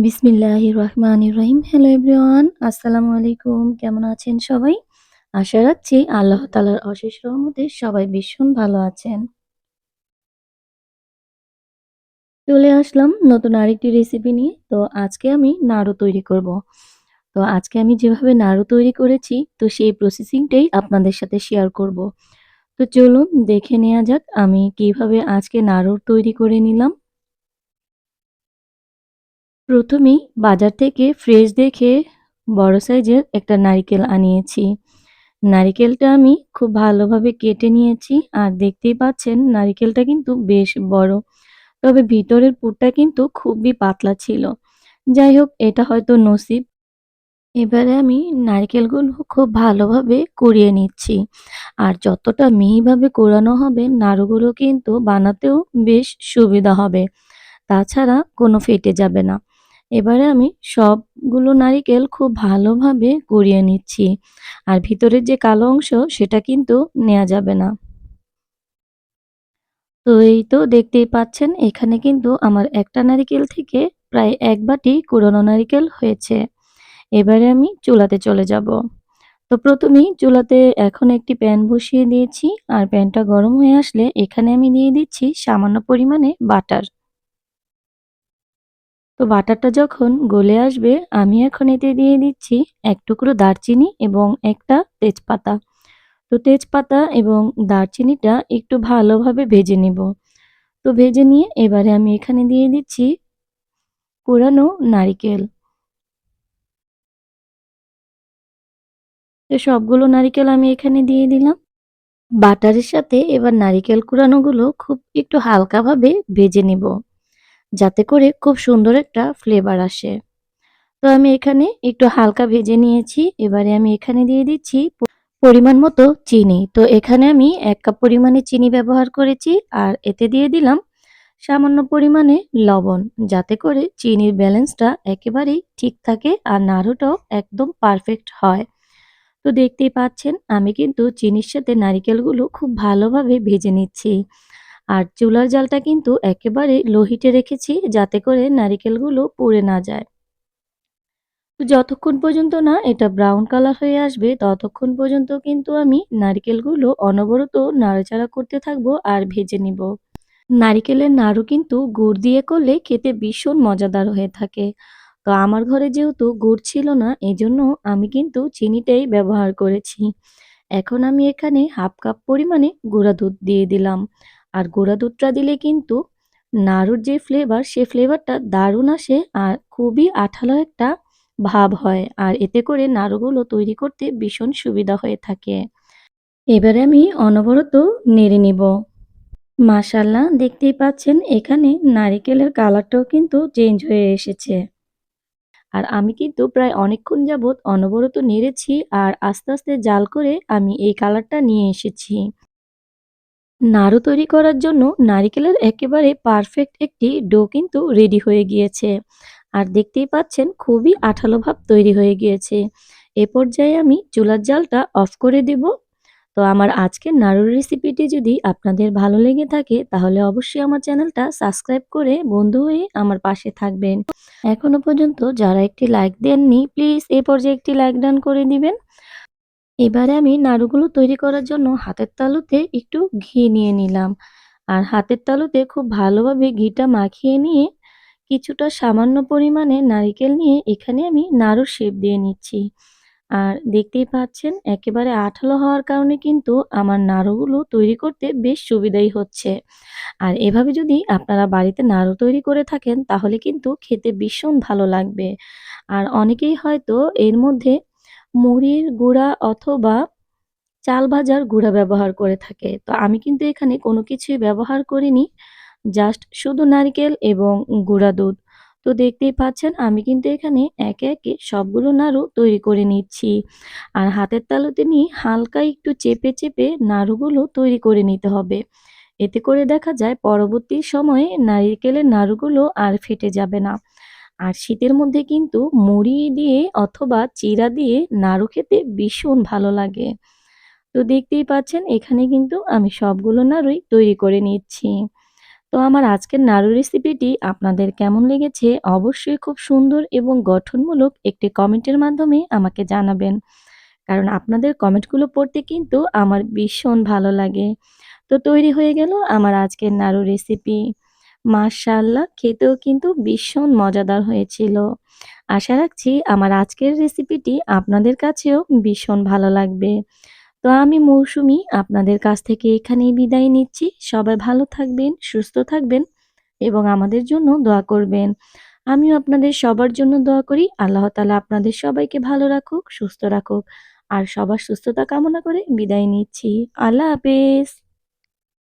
বিসমিল্লাহির রহমানির রহিম। Hello everyone, আসসালামু আলাইকুম। কেমন আছেন সবাই? আশা রাখছি আল্লাহ তালার অশেষ রহমতে সবাই ভীষণ ভালো আছেন। চলে আসলাম নতুন আরেকটি রেসিপি নিয়ে। তো আজকে আমি নাড়ু তৈরি করব। তো আজকে আমি যেভাবে নাড়ু তৈরি করেছি তো সেই প্রসেসিংটাই আপনাদের সাথে শেয়ার করব। তো চলুন দেখে নেওয়া যাক আমি কীভাবে আজকে নাড়ু তৈরি করে নিলাম। প্রথমেই বাজার থেকে ফ্রেশ দেখে বড় সাইজের একটা নারিকেল আনিয়েছি। নারিকেলটা আমি খুব ভালোভাবে কেটে নিয়েছি আর দেখতেই পাচ্ছেন নারিকেলটা কিন্তু বেশ বড়। তবে ভিতরের পুরটা কিন্তু খুবই পাতলা ছিল। যাই হোক, এটা হয়তো নসিব। এবারে আমি নারকেলগুলো খুব ভালোভাবে কুড়িয়ে নিচ্ছি। আর যতটা মিহিভাবে কোরানো হবে, নাড়ুগুলো কিন্তু বানাতেও বেশ সুবিধা হবে। তাছাড়া কোনো ফেটে যাবে না। এবারে আমি সবগুলো নারিকেল খুব ভালোভাবে কুড়িয়ে নিচ্ছি। আর ভিতরের যে কালো অংশ, সেটা কিন্তু নেওয়া যাবে না। তো এই তো দেখতেই পাচ্ছেন, এখানে কিন্তু আমার একটা নারিকেল থেকে প্রায় এক বাটি কুড়ানো নারিকেল হয়েছে। এবারে আমি চুলাতে চলে যাব। তো প্রথমেই চুলাতে এখন একটি প্যান বসিয়ে দিয়েছি, আর প্যানটা গরম হয়ে আসলে এখানে আমি দিয়ে দিচ্ছি সামান্য পরিমাণে বাটার। তো বাটারটা যখন গলে আসবে, আমি এখন এতে দিয়ে দিচ্ছি এক টুকরো দারচিনি এবং একটা তেজপাতা। তো তেজপাতা এবং দারচিনিটা একটু ভালোভাবে ভেজে নিব। তো ভেজে নিয়ে এবারে আমি এখানে দিয়ে দিচ্ছি কোরানো নারিকেল। তো সবগুলো নারিকেল আমি এখানে দিয়ে দিলাম। বাটারের সাথে এবার নারিকেল কুড়ানোগুলো খুব একটু হালকাভাবে ভেজে নিব। যাতে করে খুব সুন্দর একটা ফ্লেভার আসে। তো আমি এখানে একটু হালকা ভেজে নিয়েছি, এবারে আমি এখানে দিয়ে দিচ্ছি পরিমাণ মতো চিনি। তো এখানে আমি এক কাপ পরিমাণে চিনি ব্যবহার করেছি, আর এতে দিয়ে দিলাম সামান্য পরিমাণে লবণ, যাতে করে চিনির ব্যালেন্সটা একেবারেই ঠিক থাকে আর নাড়ুটাও একদম পারফেক্ট হয়। তো দেখতেই পাচ্ছেন, আমি কিন্তু চিনির সাথে নারিকেলগুলো খুব ভালোভাবে ভেজে নিচ্ছি। আর চুলার জালটা কিন্তু একেবারে লোহিটে রেখেছি যাতে করে নারিকেলগুলো পুড়ে না যায়। যতক্ষণ পর্যন্ত না এটা ব্রাউন কালার হয়ে আসবে, ততক্ষণ পর্যন্ত কিন্তু আমি নারিকেলগুলো অনবরত নাড়াচাড়া করতে থাকব আর ভেজে নিব। নারিকেলের নাড়ু কিন্তু গুড় দিয়ে করলে খেতে ভীষণ মজাদার হয়ে থাকে। তো আমার ঘরে যেহেতু গুড় ছিল না, এজন্য আমি কিন্তু চিনিটাই ব্যবহার করেছি। এখন আমি এখানে হাফ কাপ পরিমাণে গুঁড়া দুধ দিয়ে দিলাম। আর গোড়া দুধটা দিলে কিন্তু নাড়ুর যে ফ্লেভার সে ফ্লেভারটা দারুণ আসে আর খুবই আঠালো একটা ভাব হয়। আর এতে করে নাড়ুগুলো তৈরি করতে ভীষণ সুবিধা হয়ে থাকে। এবারে আমি অনবরত নেড়ে নিব। মাশাল্লাহ দেখতেই পাচ্ছেন এখানে নারিকেলের কালারটাও কিন্তু চেঞ্জ হয়ে এসেছে। আর আমি কিন্তু প্রায় অনেকক্ষণ যাবৎ অনবরত নেড়েছি আর আস্তে আস্তে জাল করে আমি এই কালারটা নিয়ে এসেছি। নাড়ু তৈরি করার জন্য নারিকেলের একেবারে পারফেক্ট একটি ডো কিন্তু রেডি হয়ে গিয়েছে। আর দেখতেই পাচ্ছেন খুবই আঠালো ভাব তৈরি হয়ে গিয়েছে। এ পর্যায়ে আমি চুলার জালটা অফ করে দেব। তো আমার আজকের নাড়ুর রেসিপিটি যদি আপনাদের ভালো লেগে থাকে, তাহলে অবশ্যই আমার চ্যানেলটা সাবস্ক্রাইব করে বন্ধু হয়ে আমার পাশে থাকবেন। এখনও পর্যন্ত যারা একটি লাইক দেননি প্লিজ এ পর্যায়ে একটি লাইক ডান করে দিবেন। এবারে আমি নাড়ুগুলো তৈরি করার জন্য হাতের তালুতে একটু ঘি নিয়ে নিলাম। আর হাতের তালুতে খুব ভালোভাবে ঘিটা মাখিয়ে নিয়ে কিছুটা সামান্য পরিমাণে নারিকেল নিয়ে এখানে আমি নাড়ুর শেপ দিয়ে নিচ্ছি। আর দেখতেই পাচ্ছেন, একেবারে আঠালো হওয়ার কারণে কিন্তু আমার নাড়ুগুলো তৈরি করতে বেশ সুবিধাই হচ্ছে। আর এভাবে যদি আপনারা বাড়িতে নাড়ু তৈরি করে থাকেন, তাহলে কিন্তু খেতে ভীষণ ভালো লাগবে। আর অনেকেই হয়তো এর মধ্যে মুড়ির গুঁড়া অথবা চাল ভাজার গুঁড়া ব্যবহার করে থাকে। তো আমি কিন্তু এখানে কোনো কিছুই ব্যবহার করিনি জাস্ট শুধু নারকেল এবং গুঁড়া দুধ। তো দেখতেই পাচ্ছেন, আমি কিন্তু এখানে একে একে সবগুলো নাড়ু তৈরি করে নিচ্ছি। আর হাতের তালুতে নিয়ে হালকা একটু চেপে চেপে নাড়ুগুলো তৈরি করে নিতে হবে। এতে করে দেখা যায়, পরবর্তী সময়ে নারিকেলের নাড়ুগুলো আর ফেটে যাবে না। আর শীতের মধ্যে কিন্তু মুড়ি দিয়ে অথবা চিরা দিয়ে নাড়ু খেতে ভীষণ ভালো লাগে তো দেখতেই পাচ্ছেন, এখানে কিন্তু আমি সবগুলো নাড়ুই তৈরি করে নিচ্ছি তো আমার আজকের নাড়ু রেসিপিটি আপনাদের কেমন লেগেছে অবশ্যই খুব সুন্দর এবং গঠনমূলক একটি কমেন্টের মাধ্যমে আমাকে জানাবেন। কারণ আপনাদের কমেন্টগুলো পড়তে কিন্তু আমার ভীষণ ভালো লাগে। তো তৈরি হয়ে গেল আমার আজকের নাড়ু রেসিপি। মাশাআল্লাহ খেতেও কিন্তু ভীষণ মজাদার হয়েছিল। আশা রাখছি আমার আজকের রেসিপিটি আপনাদের কাছেও ভীষণ ভালো লাগবে। তো আমি মৌসুমি আপনাদের কাছ থেকে এখানেই বিদায় নিচ্ছি। সবাই ভালো থাকবেন, সুস্থ থাকবেন এবং আমাদের জন্য দোয়া করবেন। আমিও আপনাদের সবার জন্য দোয়া করি। আল্লাহ তাআলা আপনাদের সবাইকে ভালো রাখুক, সুস্থ রাখুক। আর সবার সুস্থতা কামনা করে বিদায় নিচ্ছি। আল্লাহ হাফেজ।